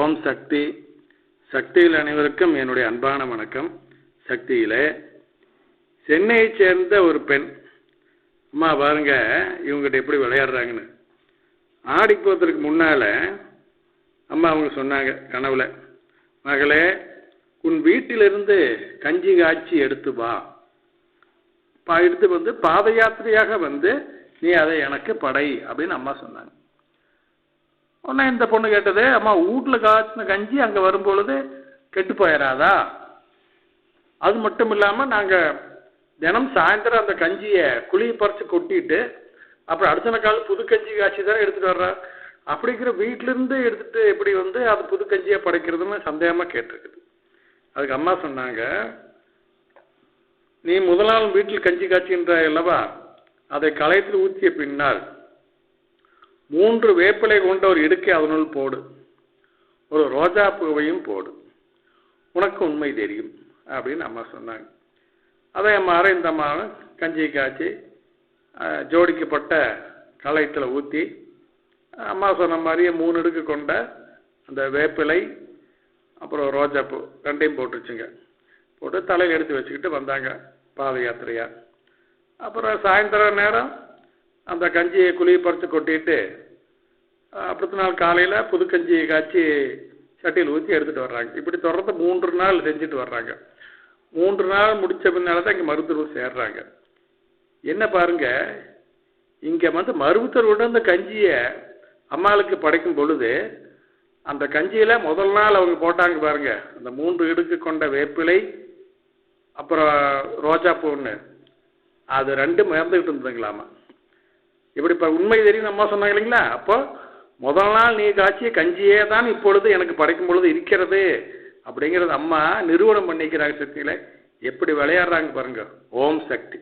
ஓம் சக்தி. சக்தியில் அனைவருக்கும் என்னுடைய அன்பான வணக்கம். சக்தியிலே சென்னையைச் சேர்ந்த ஒரு பெண். அம்மா பாருங்க இவங்ககிட்ட எப்படி விளையாடுறாங்கன்னு. ஆடி போகிறதுக்கு முன்னால் அம்மா அவங்க சொன்னாங்க கனவுல மகளே உன் வீட்டிலிருந்து கஞ்சி காய்ச்சி எடுத்து வா. பா எடுத்து வந்து பாத யாத்திரையாக வந்து நீ அதை எனக்கு படை அப்படின்னு அம்மா சொன்னாங்க. உடனே இந்த பொண்ணு கேட்டது அம்மா வீட்டில் காய்ச்சின கஞ்சி அங்கே வரும்பொழுது கெட்டு போயிடாதா அது மட்டும் இல்லாமல் நாங்கள் தினம் சாயந்தரம் அந்த கஞ்சியை குழியை பறித்து கொட்டிட்டு அப்புறம் அடுத்த நாள் புது கஞ்சி காய்ச்சி தானே எடுத்துகிட்டு வர்றா? அப்படிங்கிற வீட்டிலேருந்து எடுத்துகிட்டு எப்படி வந்து அது புது கஞ்சியை படைக்கிறதுன்னு சந்தேகமாக கேட்டிருக்குது. அதுக்கு அம்மா சொன்னாங்க நீ முதல் நாள் வீட்டில் கஞ்சி காய்ச்சின்ற அல்லவா? அதை களையத்தில் ஊற்றிய பின்னால் மூன்று வேப்பிலை கொண்ட ஒரு இடுக்கை அதனுள் போடு. ஒரு ரோஜா பூவையும் போடு. உனக்கு உண்மை தெரியும் அப்படின்னு அம்மா சொன்னாங்க. அதே மாதிரி இந்த அம்மாவும் கஞ்சி காய்ச்சி ஜோடிக்கப்பட்ட களையத்தில் ஊற்றி அம்மா சொன்ன மாதிரியே மூணு இடுக்கு கொண்ட அந்த வேப்பிலை அப்புறம் ரோஜாப்பூ ரெண்டையும் போட்டுருச்சுங்க போட்டு தலையில் எடுத்து வச்சுக்கிட்டு வந்தாங்க பாத யாத்திரையாக அப்புறம் சாயந்தரம் நேரம் அந்த கஞ்சியை குழியை பறித்து கொட்டிட்டு அடுத்த நாள் காலையில் புது கஞ்சியை காய்ச்சி சட்டியில் ஊற்றி எடுத்துகிட்டு வர்றாங்க. இப்படி தொடர்ந்து மூன்று நாள் செஞ்சுட்டு வர்றாங்க. மூன்று நாள் முடித்த பின்னால தான் இங்கே மருத்துவர் சேர்றாங்க. என்ன பாருங்க இங்கே வந்து மருத்துவரோட அந்த கஞ்சியை அம்மாளுக்கு படைக்கும் பொழுது அந்த கஞ்சியில் முதல் நாள் அவங்க போட்டாங்க பாருங்க. அந்த மூன்று இடுக்கு கொண்ட வேப்பிலை அப்புறம் ரோஜா பூன்னு அது ரெண்டும் மறந்துக்கிட்டு இருந்ததுங்களாமா? இப்படி இப்போ உண்மை தெரியும் அம்மா சொன்னாங்க இல்லைங்களா? அப்போ முதல் நாள் நீ காய்ச்சிய கஞ்சியே தான் இப்பொழுது எனக்கு படைக்கும் பொழுது இருக்கிறது அப்படிங்கிறது அம்மா நிறுவனம் பண்ணிக்கிறாங்க சக்தியில் எப்படி விளையாடுறாங்க பாருங்க. ஓம் சக்தி.